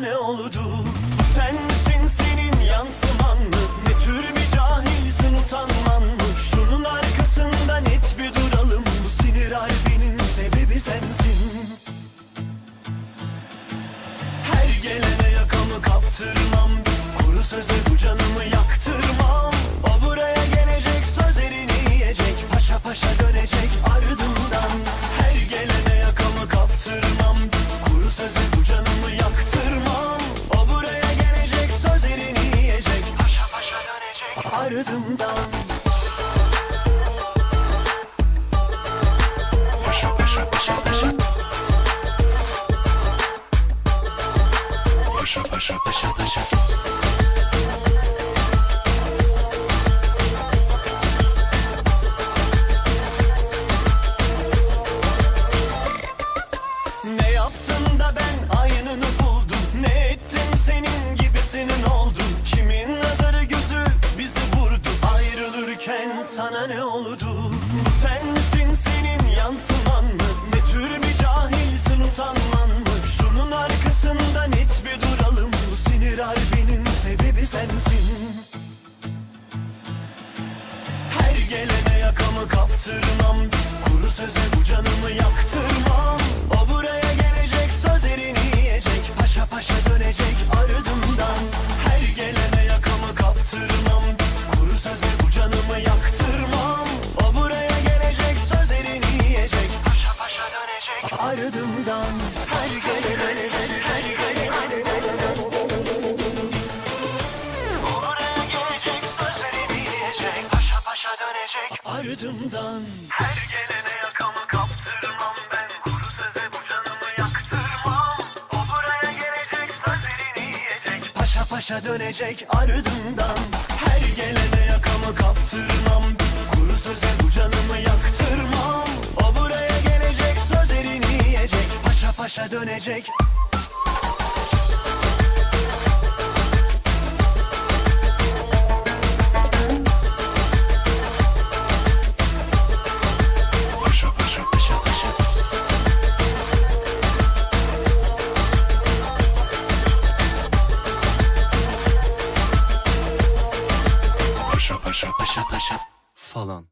ne oldu? Sen misin senin yansıman mı? Ne tür bir cahilsin utanman mı? Şunun arkasında net bir duralım Bu sinir harbinin sebebi sensin. Her gelene yakamı kaptırmam. Kuru söze paşa paşa paşa. Ne yaptın da ben aynını buldum? Ne ettim senin gibisinin oldum Kimin nazarı gözü bizi vurdu? Ayrılırken sana ne oldu? Sen misin senin yansıman sensin. Her gelene yakamı kaptırmam. Kuru ardımdan Her gelene yakamı kaptırmam ben. Kuru söze bu canımı yaktırmam. O buraya gelecek sözlerini yiyecek Paşa paşa dönecek ardımdan. Her gelene yakamı kaptırmam Kuru söze bu canımı yaktırmam. O buraya gelecek sözlerini yiyecek Paşa paşa dönecek şapa şap falan.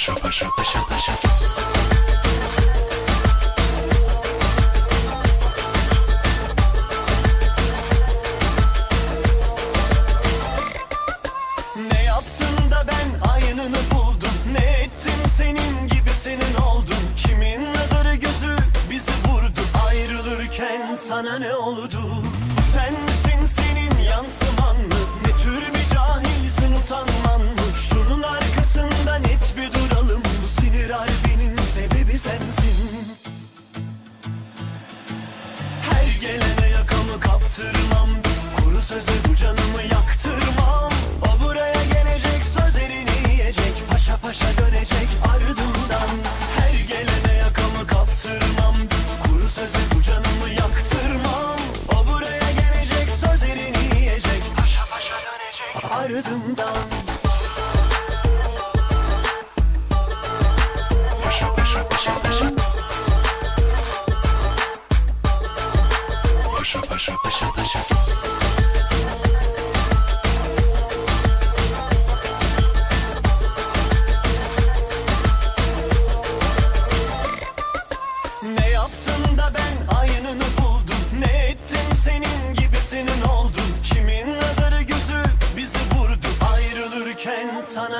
Shut up, shut up, shut up. Sana ne oldu? Sen misin senin yansıman. Mı Ne tür bir cahilsin utanman? mı 是怎的？不是，不是，不是，不是，不是，不是，不是，不是。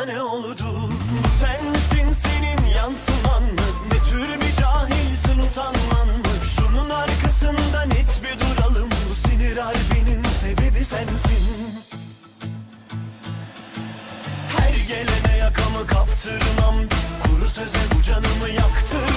Ayrılırken sana ne oldu? Sen misin senin yansıman mı? Ne tür bir cahilsin utanman mı? Şunun arkasında net bir duralım Bu sinir harbinin sebebi sensin. Her gelene yakamı kaptırmam. Kuru söze bu canımı yaktırmam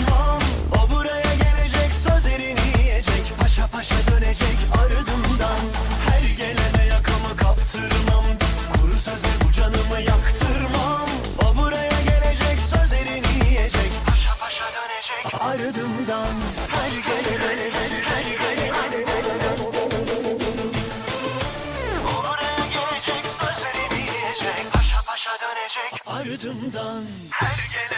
ardımdan Her gelene